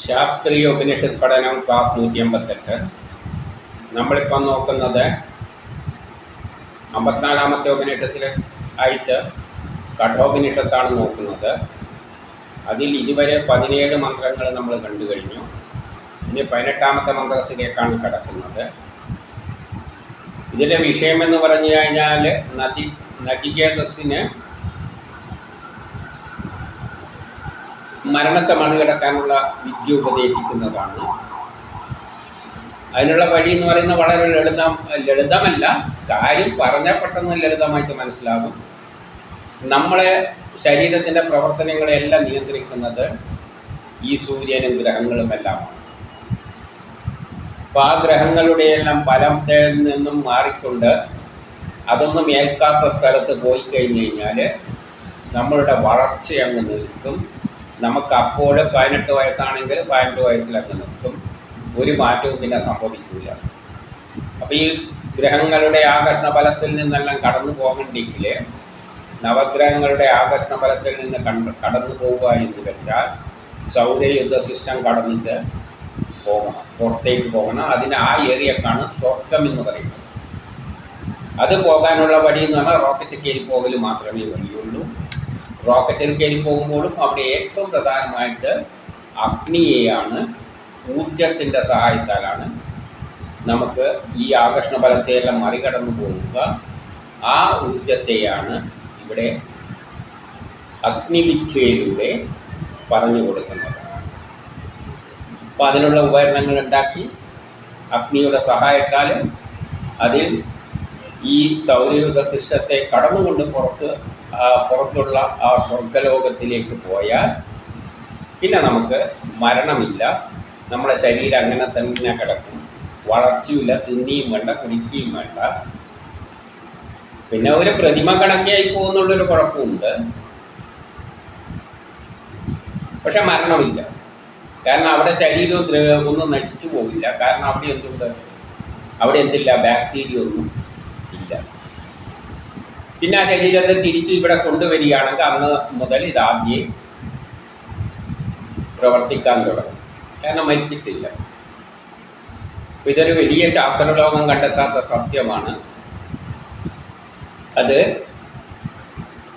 ശാസ്ത്രീയ ഉപനിഷത് പഠനം ക്ലാസ് നൂറ്റി അമ്പത്തെട്ട് നമ്മളിപ്പം നോക്കുന്നത് അമ്പത്തിനാലാമത്തെ ഉപനിഷത്തിൽ ആയിട്ട് കഠോപനിഷത്താണ് നോക്കുന്നത്. അതിൽ ഇതുവരെ പതിനേഴ് മന്ത്രങ്ങൾ നമ്മൾ കണ്ടു കഴിഞ്ഞു. ഇനി പതിനെട്ടാമത്തെ മന്ത്രത്തിലേക്കാണ് കടക്കുന്നത്. ഇതിലെ വിഷയമെന്ന് പറഞ്ഞു കഴിഞ്ഞാൽ നദി നദികേതസിന് മരണത്തെ മറികടക്കാനുള്ള വിദ്യ ഉപദേശിക്കുന്നതാണ്. അതിനുള്ള വഴി എന്ന് പറയുന്നത് വളരെ ലളിതം ലളിതമല്ല. കാര്യം പറഞ്ഞാൽ പെട്ടെന്ന് ലളിതമായിട്ട് മനസ്സിലാകും. നമ്മളെ ശരീരത്തിന്റെ പ്രവർത്തനങ്ങളെല്ലാം നിയന്ത്രിക്കുന്നത് ഈ സൂര്യനും ഗ്രഹങ്ങളുമെല്ലാമാണ് അപ്പോൾ ആ ഗ്രഹങ്ങളുടെ എല്ലാം ഫലത്തിൽ നിന്നും മാറിക്കൊണ്ട് അതൊന്നും ഏൽക്കാത്ത സ്ഥലത്ത് പോയി കഴിഞ്ഞ് കഴിഞ്ഞാൽ നമ്മളുടെ വളർച്ച അങ്ങ് നിൽക്കും. നമുക്ക് അപ്പോൾ പതിനെട്ട് വയസ്സാണെങ്കിൽ പതിനെട്ട് വയസ്സിലൊക്കെ നിൽക്കും. ഒരു മാറ്റവും പിന്നെ സംഭവിക്കില്ല അപ്പോൾ ഈ ഗ്രഹങ്ങളുടെ ആകർഷണ ഫലത്തിൽ നിന്നെല്ലാം കടന്നു പോകണ്ടെങ്കിൽ നവഗ്രഹങ്ങളുടെ ആകർഷണ ഫലത്തിൽ നിന്ന് കണ്ട് കടന്നു പോവുക എന്ന് വെച്ചാൽ സൗരയുദ്ധ സിസ്റ്റം കടന്നിട്ട് പോകണം പുറത്തേക്ക് പോകണം. അതിന് ആ ഏരിയക്കാണ് സ്വർഗം എന്ന് പറയുന്നത്. അത് പോകാനുള്ള വഴി എന്ന് പറഞ്ഞാൽ റോക്കറ്റ് കയറി പോകൽ മാത്രമേ വഴിയുള്ളൂ. റോക്കറ്റിൽ കയറി പോകുമ്പോഴും അവിടെ ഏറ്റവും പ്രധാനമായിട്ട് അഗ്നിയെയാണ് ഊർജത്തിന്റെ സഹായത്താലാണ് നമുക്ക് ഈ ആകർഷണ ബലത്തെയെല്ലാം മറികടന്നു പോകുക. ആ ഊർജത്തെയാണ് ഇവിടെ അഗ്നിവിദ്യയിലൂടെ പറഞ്ഞു കൊടുക്കുന്നത്. അപ്പോൾ അതിനുള്ള ഉപകരണങ്ങൾ ഉണ്ടാക്കി. അഗ്നിയുടെ സഹായത്താൽ അതിൽ ഈ സൗരയൂഥ സിസ്റ്റത്തെ കടന്നുകൊണ്ട് പുറത്ത് പുറത്തുള്ള ആ സ്വർഗലോകത്തിലേക്ക് പോയാൽ പിന്നെ നമുക്ക് മരണമില്ല. നമ്മുടെ ശരീരം അങ്ങനെ തന്നെ കിടക്കും. വളർച്ചയില്ല തിന്നിയും വേണ്ട കുടിക്കുകയും വേണ്ട. പിന്നെ ഒരു പ്രതിമ കണക്കായി പോകുന്നുള്ളൊരു കുഴപ്പമുണ്ട്. പക്ഷെ മരണമില്ല. കാരണം അവിടെ ശരീരവും ഒന്നും നശിച്ചു പോകില്ല കാരണം അവിടെ എന്തുണ്ട്? അവിടെ എന്തില്ല? ബാക്ടീരിയ ഒന്നും. ഇല്ല പിന്നെ ആ ശരീരത്തെ തിരിച്ച് ഇവിടെ കൊണ്ടുവരികയാണെങ്കിൽ അന്ന് മുതൽ ഇതാദ്യം പ്രവർത്തിക്കാൻ തുടങ്ങും. കാരണം മരിച്ചിട്ടില്ല. ഇതൊരു വലിയ ശാസ്ത്രലോകം കണ്ടെത്താത്ത സത്യമാണ്. അത്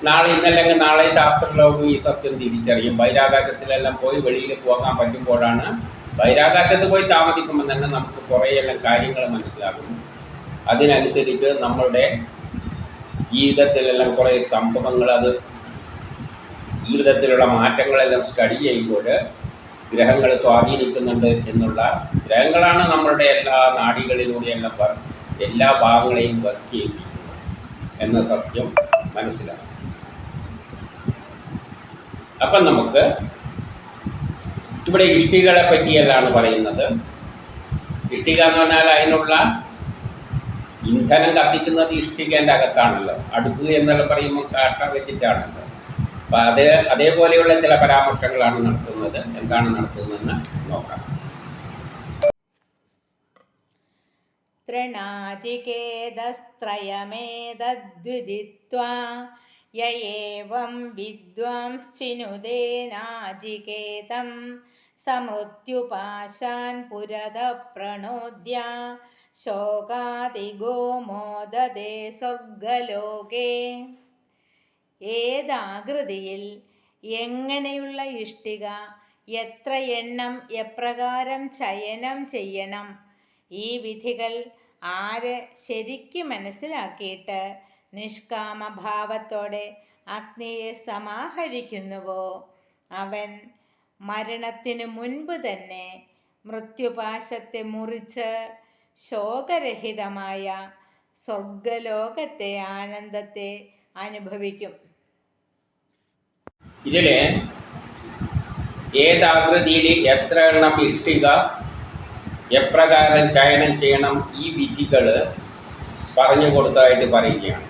നാളെ ഇന്നല്ലെങ്കിൽ നാളെ ശാസ്ത്രലോകം ഈ സത്യം തിരിച്ചറിയും. ബഹിരാകാശത്തിലെല്ലാം പോയി വെളിയിൽ പോകാൻ പറ്റുമ്പോഴാണ് ബഹിരാകാശത്ത് പോയി താമസിക്കുമ്പോൾ തന്നെ നമുക്ക് കുറേയെല്ലാം കാര്യങ്ങൾ മനസ്സിലാകും. അതിനനുസരിച്ച് നമ്മളുടെ ജീവിതത്തിലെല്ലാം കുറേ സംഭവങ്ങൾ അത് ജീവിതത്തിലുള്ള മാറ്റങ്ങളെല്ലാം സ്റ്റഡി ചെയ്യുമ്പോൾ ഗ്രഹങ്ങൾ സ്വാധീനിക്കുന്നുണ്ട് എന്നുള്ള ഗ്രഹങ്ങളാണ് നമ്മളുടെ എല്ലാ നാടികളിലൂടെയെല്ലാം എല്ലാ ഭാഗങ്ങളെയും വർക്ക് ചെയ്യിപ്പിക്കുന്നത് എന്ന സത്യം മനസ്സിലാക്കും അപ്പം നമുക്ക് ഇവിടെ ഇഷ്ടികളെ പറ്റിയല്ലാണ് പറയുന്നത്. ഇഷ്ടിക എന്ന് പറഞ്ഞാൽ അതിനുള്ള ഇന്ധനം കത്തിക്കുന്നത് ഇഷ്ടികേന്റെ അകത്താണല്ലോ. അടുപ്പ് എന്നെല്ലാം പറയുമ്പോൾ കാട്ട വെച്ചിട്ടാണല്ലോ. അപ്പം അത് അതേപോലെയുള്ള ചില പരാമർശങ്ങളാണ് നടത്തുന്നത്. എന്താണ് നടത്തുന്നതെന്ന് നോക്കാം. തൃണാചികേതസ്ത്രയമേതദ്വിദിത്വാ യേവം ഏവം വിദ്വാംശ്ചിനുദേനാചികേതം സമൃത്യുപാശാൻ പുരത പ്രണോദ്യ. ശോകാതിഗോ മോദതേ സ്വർഗലോകേ ഏതാകൃതിയിൽ എങ്ങനെയുള്ള ഇഷ്ടിക എത്ര എണ്ണം എപ്രകാരം ചയനം ചെയ്യണം ഈ വിധികൾ ആര് ശരിക്ക് മനസ്സിലാക്കിയിട്ട് നിഷ്കാമഭാവത്തോടെ അഗ്നിയെ സമാഹരിക്കുന്നുവോ? അവൻ മരണത്തിനു മുൻപ് തന്നെ മൃത്യുപാശത്തെ മുറിച്ച് ശോകരഹിതമായ സ്വർഗലോകത്തെ ആനന്ദത്തെ അനുഭവിക്കും. ഇതിൽ ഏതാകൃതിയിൽ എത്ര എണ്ണം ഇഷ്ടിക എപ്രകാരം ചയനം ചെയ്യണം ഈ വിധികൾ പറഞ്ഞു കൊടുത്തതായിട്ട് പറയുകയാണ്.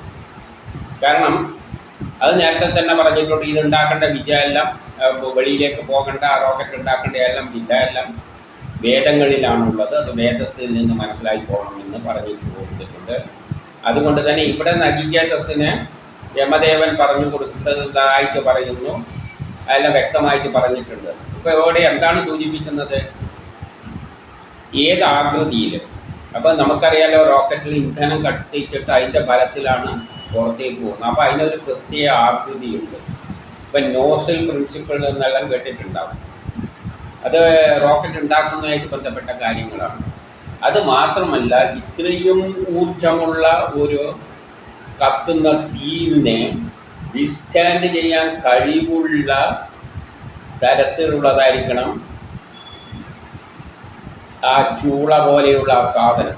കാരണം അത് നേരത്തെ തന്നെ പറഞ്ഞിട്ടുണ്ട് ഇത് ഉണ്ടാക്കേണ്ട വിദ്യ എല്ലാം വെളിയിലേക്ക് പോകേണ്ട റോക്കറ്റ് ഉണ്ടാക്കേണ്ട എല്ലാം ഇല്ല. എല്ലാം വേദങ്ങളിലാണുള്ളത്. അത് വേദത്തിൽ നിന്ന് മനസ്സിലാക്കിക്കോളണം എന്ന് പറഞ്ഞിട്ട് കൊടുത്തിട്ടുണ്ട്. അതുകൊണ്ട് തന്നെ ഇവിടെ നഗികേതസിന് യമദേവൻ പറഞ്ഞു കൊടുത്തതായിട്ട് പറയുന്നു. അതെല്ലാം വ്യക്തമായിട്ട് പറഞ്ഞിട്ടുണ്ട്. ഇപ്പോൾ ഇവിടെ എന്താണ് സൂചിപ്പിക്കുന്നത്? ഏത് ആകൃതിയിൽ അപ്പോൾ നമുക്കറിയാലോ റോക്കറ്റിൽ ഇന്ധനം കത്തിച്ചിട്ട് അതിന്റെ ഫലത്തിലാണ് പുറത്തേക്ക് പോകുന്നത്. അപ്പോൾ അതിനൊരു പ്രത്യേക ആകൃതിയുണ്ട്. ഇപ്പം നോസൽ പ്രിൻസിപ്പിൾ എന്നെല്ലാം കേട്ടിട്ടുണ്ടാവും. അത് റോക്കറ്റ് ഉണ്ടാക്കുന്നതായിട്ട് ബന്ധപ്പെട്ട കാര്യങ്ങളാണ്. അത് മാത്രമല്ല ഇത്രയും ഊർജമുള്ള ഒരു കത്തുന്ന തീയിനെ വിസ്റ്റാൻഡ് ചെയ്യാൻ കഴിവുള്ള തരത്തിലുള്ളതായിരിക്കണം ആ ചൂള പോലെയുള്ള ആ സാധനം.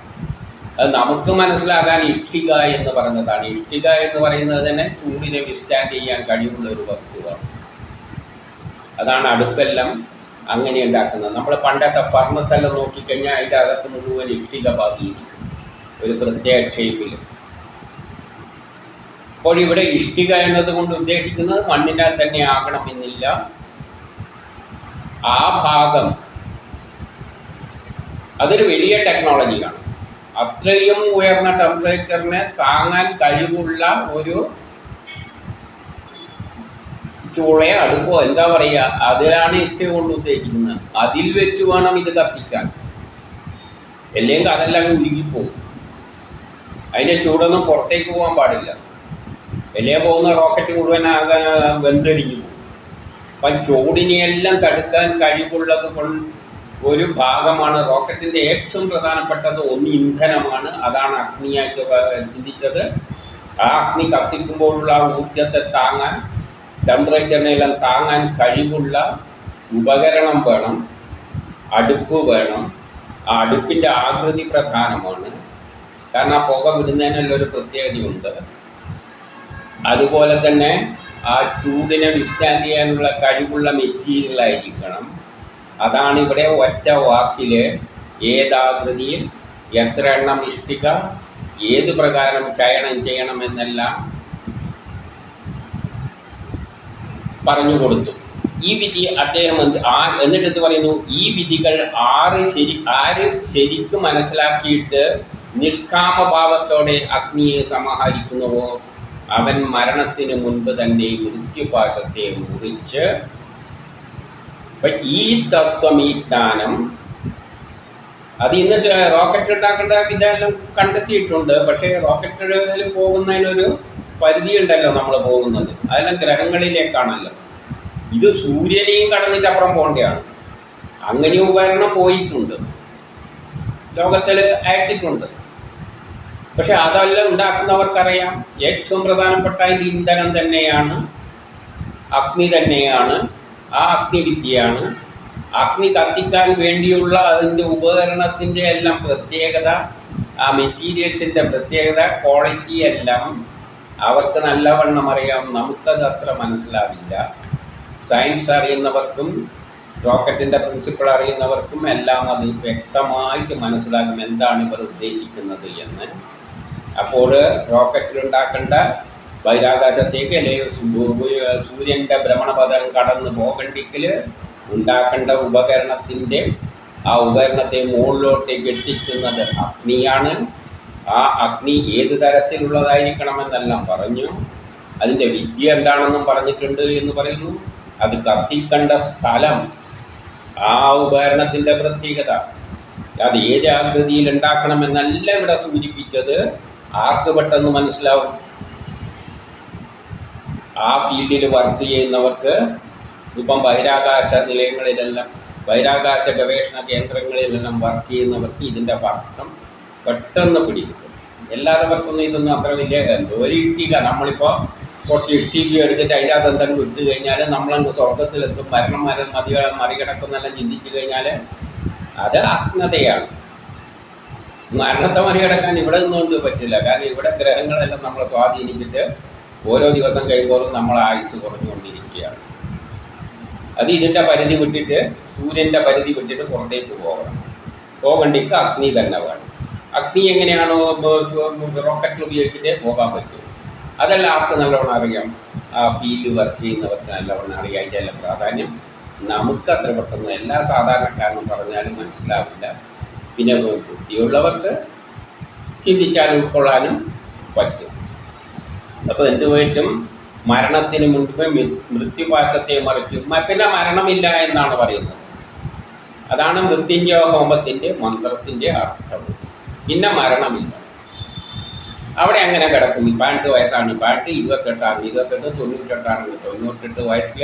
അത് നമുക്ക് മനസ്സിലാക്കാൻ ഇഷ്ടിക എന്ന് പറഞ്ഞതാണ്. ഇഷ്ടിക എന്ന് പറയുന്നത് തന്നെ ചൂടിനെ വിസ്റ്റാൻഡ് ചെയ്യാൻ കഴിവുള്ള ഒരു വസ്തുവാണ്. അതാണ് അടുപ്പെല്ലാം അങ്ങനെ ഉണ്ടാക്കുന്നത്. നമ്മൾ പണ്ടത്തെ ഫർണസ് എല്ലാം നോക്കിക്കഴിഞ്ഞാൽ അതിന്റെ അകത്ത് മുഴുവൻ ഇഷ്ടിക പാകിയിരിക്കും ഒരു പ്രത്യേക ഷേപ്പിൽ അപ്പോൾ ഇവിടെ ഇഷ്ടിക എന്നതുകൊണ്ട് ഉദ്ദേശിക്കുന്നത് മണ്ണിനാൽ തന്നെ ആകണമെന്നില്ല ആ ഭാഗം അതൊരു വലിയ ടെക്നോളജിയാണ് അത്രയും ഉയർന്ന ടെമ്പറേച്ചറിനെ താങ്ങാൻ കഴിവുള്ള ഒരു ചൂളയോ അടുപ്പോ എന്താ പറയുക അതിലാണ് ഇഷ്ടം കൊണ്ട് ഉദ്ദേശിക്കുന്നത്. അതിൽ വെച്ച് വേണം ഇത് കത്തിക്കാൻ. അല്ലെങ്കിൽ അതെല്ലാം അങ്ങ് ഉരുകിപ്പോകും അതിന്റെ ചൂടൊന്നും പുറത്തേക്ക് പോകാൻ പാടില്ല. വലിയ പോകുന്ന റോക്കറ്റ് മുഴുവൻ ആകെ വെന്തടിഞ്ഞു പോകും. അപ്പം ചൂടിനെയെല്ലാം തടുക്കാൻ കഴിവുള്ളത് കൊണ്ട് ഒരു ഭാഗമാണ് റോക്കറ്റിന്റെ ഏറ്റവും പ്രധാനപ്പെട്ടത് ഒന്ന് ഇന്ധനമാണ്. അതാണ് അഗ്നിയായിട്ട് ചിന്തിച്ചത്. ആ അഗ്നി കത്തിക്കുമ്പോഴുള്ള ഊർജത്തെ താങ്ങാൻ ടെമ്പറേച്ചറിനെല്ലാം താങ്ങാൻ കഴിവുള്ള ഉപകരണം വേണം അടുപ്പ് വേണം. ആ അടുപ്പിന്റെ ആകൃതി പ്രധാനമാണ്. കാരണം ആ പുക വിടുന്നതിനെല്ലാം ഒരു പ്രത്യേകതയുണ്ട്. അതുപോലെ തന്നെ ആ ചൂടിനെ വിസ്റ്റാൻഡ് ചെയ്യാനുള്ള കഴിവുള്ള മെറ്റീരിയൽ ആയിരിക്കണം. അതാണ് ഇവിടെ ഒറ്റ വാക്കിൽ ഏതാകൃതിയിൽ എത്ര എണ്ണം ഇഷ്ടിക ഏത് പ്രകാരം ചയനം ചെയ്യണമെന്നെല്ലാം പറഞ്ഞു കൊടുത്തു. ഈ വിധി അദ്ദേഹം ആ എന്നിട്ട് എന്ത് പറയുന്നു? ഈ വിധികൾ ആറ് ശരി ആര് ശരിക്കും മനസ്സിലാക്കിയിട്ട് നിഷ്കാമഭാവത്തോടെ അഗ്നിയെ സമാഹരിക്കുന്നുവോ? അവൻ മരണത്തിന് മുൻപ് തന്നെ മൃത്യുപാശത്തെ മുറിച്ച് അപ്പൊ ഈ തത്വം ഈ ജ്ഞാനം അത് ഇന്ന് റോക്കറ്റ് ഉണ്ടാക്കേണ്ട ഇതെല്ലാം കണ്ടെത്തിയിട്ടുണ്ട്. പക്ഷേ റോക്കറ്റിൽ പോകുന്നതിനൊരു പരിധി ഉണ്ടല്ലോ നമ്മൾ പോകുന്നത്. അതെല്ലാം ഗ്രഹങ്ങളിലേക്കാണല്ലോ. ഇത് സൂര്യനെയും കടന്നിട്ട് അപ്പുറം പോകേണ്ടതാണ്. അങ്ങനെ ഉപകരണം പോയിട്ടുണ്ട്. ലോകത്തിൽ അയച്ചിട്ടുണ്ട്. പക്ഷെ അതെല്ലാം ഉണ്ടാക്കുന്നവർക്കറിയാം. ഏറ്റവും പ്രധാനപ്പെട്ട ഇന്ധനം തന്നെയാണ് അഗ്നി തന്നെയാണ് ആ അഗ്നിവിദ്യയാണ് അഗ്നി കത്തിക്കാൻ വേണ്ടിയുള്ള അതിന്റെ ഉപകരണത്തിന്റെ എല്ലാം പ്രത്യേകത ആ മെറ്റീരിയൽസിന്റെ പ്രത്യേകത ക്വാളിറ്റി എല്ലാം അവർക്ക് നല്ലവണ്ണം അറിയാം. നമുക്കത് അത്ര മനസ്സിലാവില്ല. സയൻസ് അറിയുന്നവർക്കും റോക്കറ്റിന്റെ പ്രിൻസിപ്പിൾ അറിയുന്നവർക്കും എല്ലാം അത് വ്യക്തമായിട്ട് മനസ്സിലാകും എന്താണ് ഇവർ ഉദ്ദേശിക്കുന്നത് എന്ന്. അപ്പോൾ റോക്കറ്റിലുണ്ടാക്കേണ്ട ബഹിരാകാശത്തേക്ക് അല്ലെങ്കിൽ സൂര്യന്റെ ഭ്രമണപഥം കടന്ന് പോകണ്ടെങ്കിൽ ഉണ്ടാക്കേണ്ട ഉപകരണത്തിന്റെ ആ ഉപകരണത്തെ മുകളിലോട്ടേക്ക് എത്തിക്കുന്നത് അഗ്നിയാണ്. ആ അഗ്നി ഏത് തരത്തിലുള്ളതായിരിക്കണമെന്നെല്ലാം പറഞ്ഞു. അതിന്റെ വിദ്യ എന്താണെന്നും പറഞ്ഞിട്ടുണ്ട് എന്ന് പറയുന്നു. അത് കത്തിക്കേണ്ട സ്ഥലം ആ ഉപകരണത്തിന്റെ പ്രത്യേകത. അത് ഏത് ആകൃതിയിൽ ഉണ്ടാക്കണമെന്നല്ല ഇവിടെ സൂചിപ്പിച്ചത് ആർക്ക് പെട്ടെന്ന് മനസ്സിലാവും? ആ ഫീൽഡിൽ വർക്ക് ചെയ്യുന്നവർക്ക് ഇപ്പം ബഹിരാകാശ നിലയങ്ങളിലെല്ലാം ബഹിരാകാശ ഗവേഷണ കേന്ദ്രങ്ങളിലെല്ലാം വർക്ക് ചെയ്യുന്നവർക്ക് ഇതിന്റെ അർത്ഥം പെട്ടെന്ന് പിടിക്കും. എല്ലാവർക്കൊന്നും ഇതൊന്നും അത്ര വലിയ ഒരു ഇഷ്ടിക നമ്മളിപ്പോൾ കുറച്ച് ഇഷ്ടിക എടുത്തിട്ട് അതിന്റെ അകത്ത് എന്തെങ്കിലും ഇട്ട് കഴിഞ്ഞാൽ നമ്മളങ്ങ് സ്വർഗത്തിലെത്തും മരണം മര മതി മറികടക്കുന്നെല്ലാം ചിന്തിച്ചു കഴിഞ്ഞാൽ അത് അജ്ഞതയാണ് മരണത്തെ മറികടക്കാൻ ഇവിടെ നിന്നുകൊണ്ട് പറ്റില്ല. കാരണം ഇവിടെ ഗ്രഹങ്ങളെല്ലാം നമ്മളെ സ്വാധീനിച്ചിട്ട് ഓരോ ദിവസം കഴിയുമ്പോഴും നമ്മൾ ആയുസ് കുറഞ്ഞുകൊണ്ടിരിക്കുകയാണ്. അത് ഇതിന്റെ പരിധി വിട്ടിട്ട് സൂര്യന്റെ പരിധി വിട്ടിട്ട് പുറത്തേക്ക് പോകണം. പോകണ്ടിക്ക് അഗ്നി തന്നെ വേണം. അഗ്നി എങ്ങനെയാണോ റോക്കറ്റിൽ ഉപയോഗിച്ചിട്ടേ പോകാൻ പറ്റും. അതെല്ലാവർക്കും നല്ലവണ്ണം അറിയാം? ആ ഫീൽഡ് വർക്ക് ചെയ്യുന്നവർക്ക് നല്ലവണ്ണം അറിയാം. അതിന്റെ എല്ലാം പ്രാധാന്യം നമുക്ക് അത്ര പെട്ടെന്ന് എല്ലാ സാധാരണക്കാരനും പറഞ്ഞാലും മനസ്സിലാവില്ല. പിന്നെ ബുദ്ധിയുള്ളവർക്ക് ചിന്തിച്ചാൽ ഉൾക്കൊള്ളാനും പറ്റും. അപ്പോൾ എന്തുമായിട്ടും മരണത്തിന് മുൻപ് മൃത്യുപാശത്തെ മറിച്ചു പിന്നെ മരണമില്ല എന്നാണ് പറയുന്നത്. അതാണ് മൃത്യുഞ്ജയ ഹോമത്തിന്റെ മന്ത്രത്തിന്റെ അർത്ഥം. പിന്നെ മരണമില്ല. അവിടെ അങ്ങനെ കിടക്കും. പാട്ട് വയസ്സാണ്. പാട്ട് ഇരുപത്തെട്ടാണ്. ഇരുപത്തെട്ട് തൊണ്ണൂറ്റെട്ടാണ് തൊണ്ണൂറ്റെട്ട് വയസ്സിൽ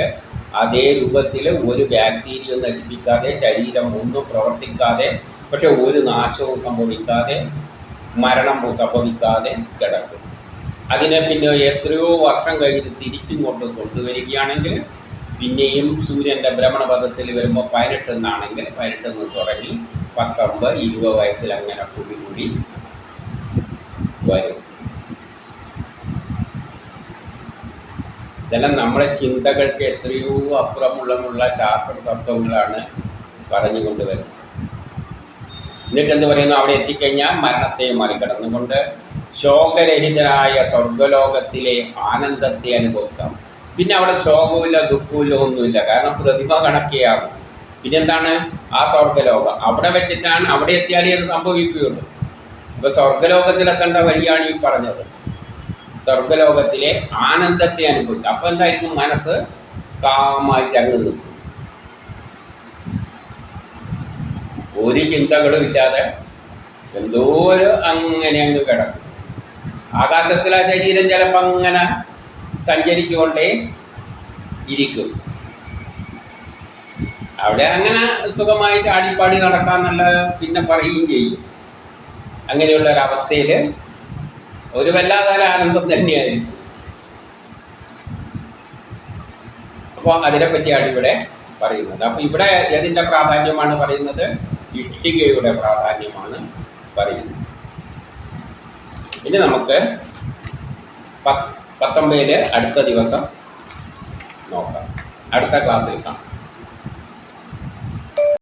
അതേ രൂപത്തിൽ ഒരു ബാക്ടീരിയ നശിപ്പിക്കാതെ ശരീരം ഒന്നും പ്രവർത്തിക്കാതെ പക്ഷെ ഒരു നാശവും സംഭവിക്കാതെ മരണം സംഭവിക്കാതെ കിടക്കും. അതിനെ പിന്നെ എത്രയോ വർഷം കഴിഞ്ഞ് കൊണ്ട് കൊണ്ടുവരികയാണെങ്കിൽ പിന്നെയും സൂര്യന്റെ ഭ്രമണപഥത്തിൽ വരുമ്പോൾ പതിനെട്ട് എന്നാണെങ്കിൽ പതിനെട്ട് നിന്ന് തുടങ്ങി പത്തൊമ്പത് ഇരുപത് വയസ്സിൽ അങ്ങനെ കൂടി കൂടി വരും. ഇതെല്ലാം നമ്മുടെ ചിന്തകൾക്ക് എത്രയോ അപ്പുറമുള്ളമുള്ള ശാസ്ത്ര തത്വങ്ങളാണ് പറഞ്ഞുകൊണ്ട് വരുന്നത്. എന്നിട്ട് എന്ത് പറയുന്നു? അവിടെ എത്തിക്കഴിഞ്ഞാൽ മരണത്തെ മറികടന്നുകൊണ്ട് ശോകരഹിതനായ സ്വർഗലോകത്തിലെ ആനന്ദത്തെ അനുഭവിക്കാം. പിന്നെ അവിടെ ശോകവുമില്ല ദുഃഖവുമില്ല ഒന്നുമില്ല. കാരണം പ്രതിഭ കണക്കെയാകും. പിന്നെന്താണ്? ആ സ്വർഗലോകം. അവിടെ വെച്ചിട്ടാണ് അവിടെ എത്തിയാലേ അത് സംഭവിക്കുകയുള്ളൂ. അപ്പോൾ സ്വർഗലോകത്തിലെത്തേണ്ട വഴിയാണ് ഈ പറഞ്ഞത്. സ്വർഗലോകത്തിലെ ആനന്ദത്തെ അനുഭവിക്കുക അപ്പോൾ എന്തായിരിക്കും മനസ്സ്? കാമായിട്ട് അങ്ങ് നിൽക്കും. ഒരു ചിന്തകളും ഇല്ലാതെ എന്തോ അങ്ങനെ അങ്ങ് കിടക്കും. ആകാശത്തിൽ ആ ശരീരം ചിലപ്പോൾ അങ്ങനെ സഞ്ചരിച്ചുകൊണ്ടേ ഇരിക്കും. അവിടെ അങ്ങനെ സുഖമായിട്ട് ആടിപ്പാടി നടക്കാന്നുള്ള പിന്നെ പറയുകയും ചെയ്യും. അങ്ങനെയുള്ള ഒരവസ്ഥയിൽ ഒരു വല്ലാതെ ആനന്ദം തന്നെയായിരിക്കും അപ്പോൾ അതിനെപ്പറ്റിയാണ് ഇവിടെ പറയുന്നത്. അപ്പോൾ ഇവിടെ ഏതിന്റെ പ്രാധാന്യമാണ് പറയുന്നത്? ഇഷ്ടികയുടെ പ്രാധാന്യമാണ് പറയുന്നത്. ഇനി നമുക്ക് പത്ത് പത്തൊമ്പതിൽ അടുത്ത ദിവസം നോക്കാം. അടുത്ത ക്ലാസ്സിൽ കാണാം.